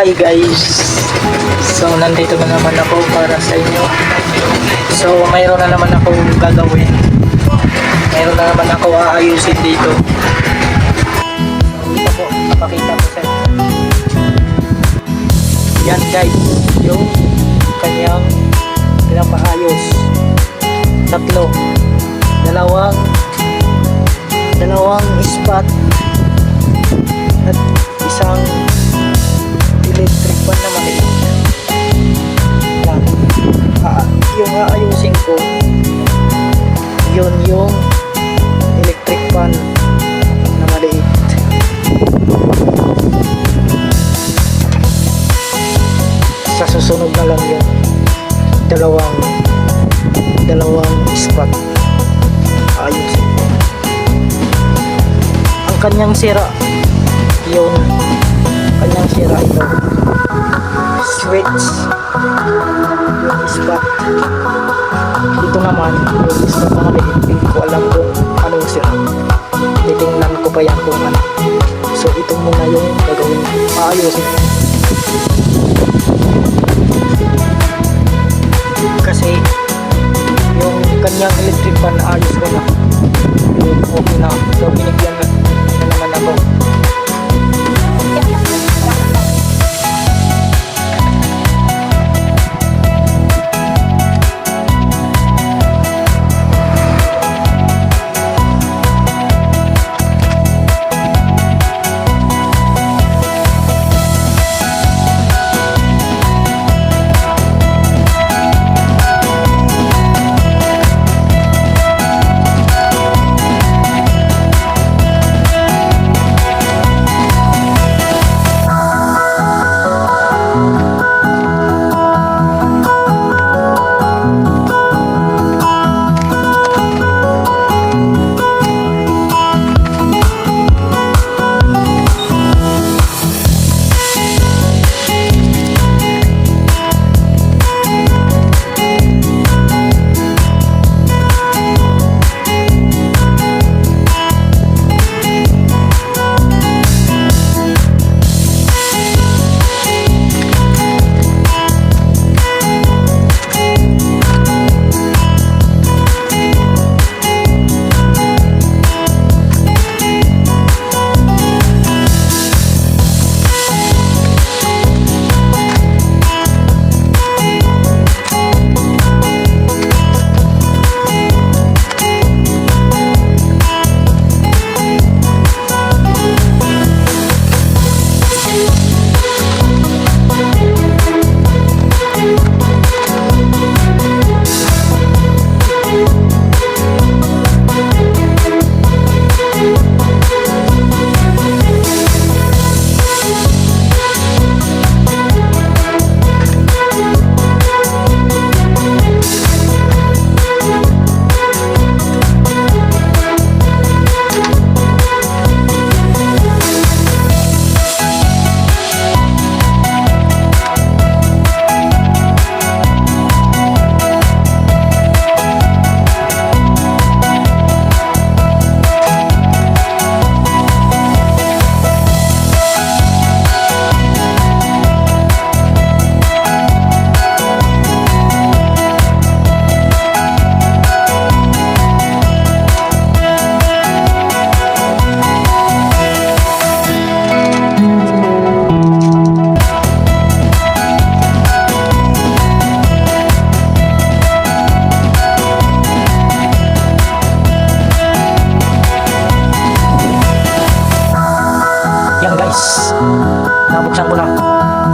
Hi guys! So nandito na naman ako para sa inyo. So mayroon na naman ako gagawin. Mayroon na naman ako aayusin dito. So ito po, napakita ko sa inyo. Yan guys, yung kanyang pinapaayos. Tatlo. Dalawang dalawang spot at isang electric fan na maliit. Yan. Ah, yung aayusin ko, yun yung electric fan na maliit. Sa susunod na lang yun, dalawang dalawang spot ayusin ko. Ang kanyang sira, yun kanyang sira ito switch yung spot naman yung spot na maliit hindi ko alam kung anong sira titingnan ko pa yan kung ano. So ito muna yung gagawin. Maayusin. Kasi yung kanyang electric fan ayos ko na. Okay na. So binigyan na, na naman ako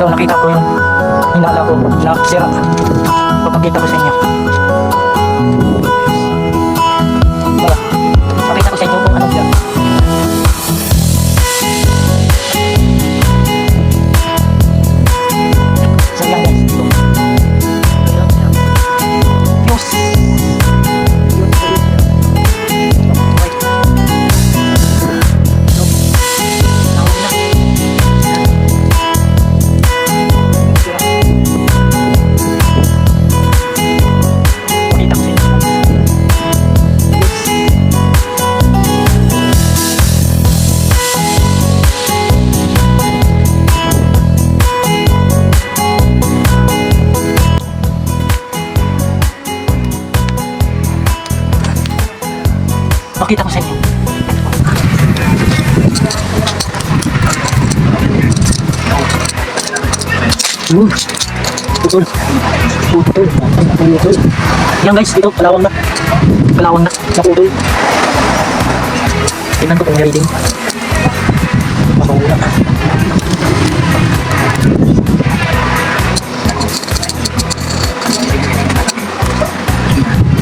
So nakita ko yung hinala ko na sira. Papakita ko sa inyo. Pakita ko sa inyo. Yan guys, dito, palawang na. Palawang na. Naputol. Tingnan ko kung may reading.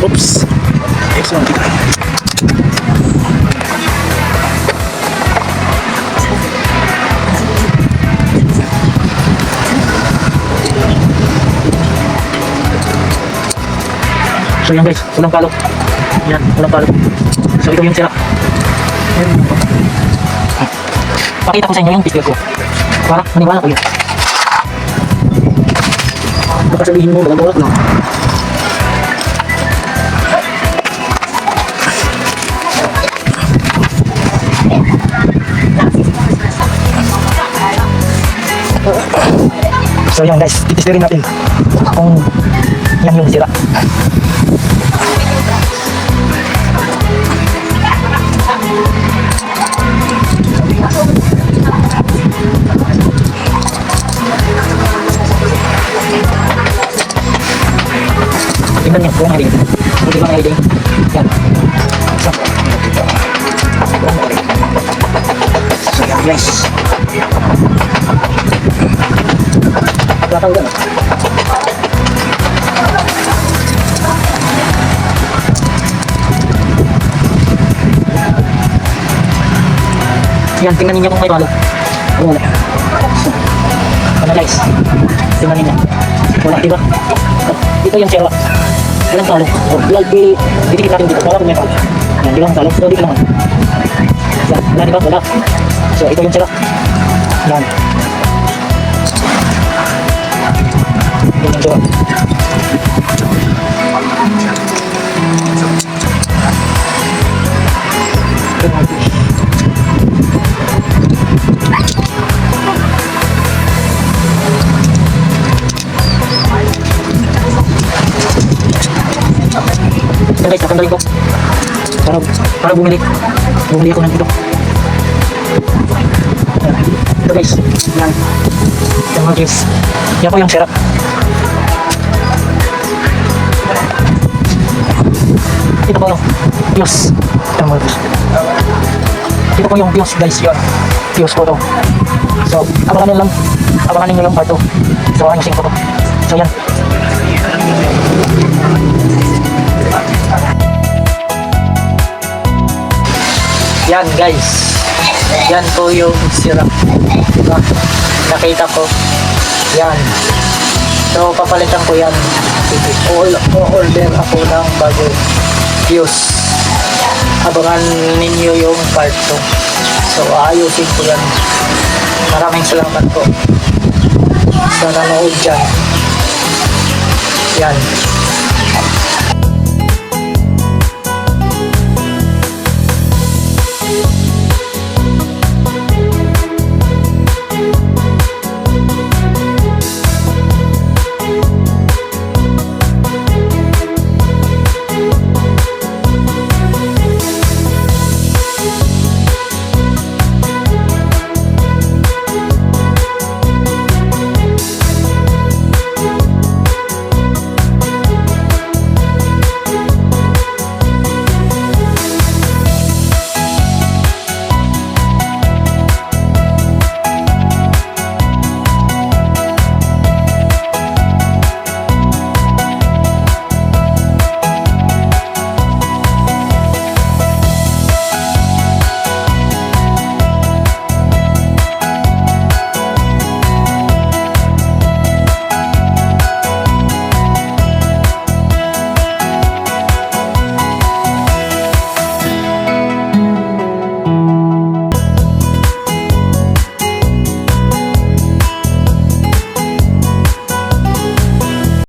Oops. Excellent. So yan guys, walang palo. Yan, walang palo. So ito yung sira. Yan. Pakita ko sa inyo yung pistol ko. Para maniwala kayo. Baka sabihin mo, balak lang. So yan guys, titistirin natin kung yan yung sira. Tingnan. Yan. So. Guys. Tatanggal. Yan, tingnan ninyo kung may palo. Wala. Ano guys? Tingnan ninyo. Wala, diba? Ito yung sira. Walang well, di, didikit natin dito. Wala kung may talo. Yan, di ba ang talo? So, dito naman. Yan, wala diba? Wala. So, ito yung sira. Yan. Ito yung sira. Ito yung Yan guys, tatanggalin ko. Para, para bumili. Bumili ako ng ito. Yan. Ito guys. Yan. Yan mga guys. Yan po yung sira. Ito po yung fuse. Ito mga guys. Ito po yung fuse guys. Yun. Fuse po to. So, abangan nyo lang. Abangan nyo lang part 2. So, ayusin ko to. So, yan. Yan guys. Yan po yung sira. Diba? Nakita ko. Yan. So papalitan ko yan. O-order ako ng bago fuse. Abangan ninyo yung part 2. So ayusin ko yan. Maraming salamat po sa nanood dyan. Yan.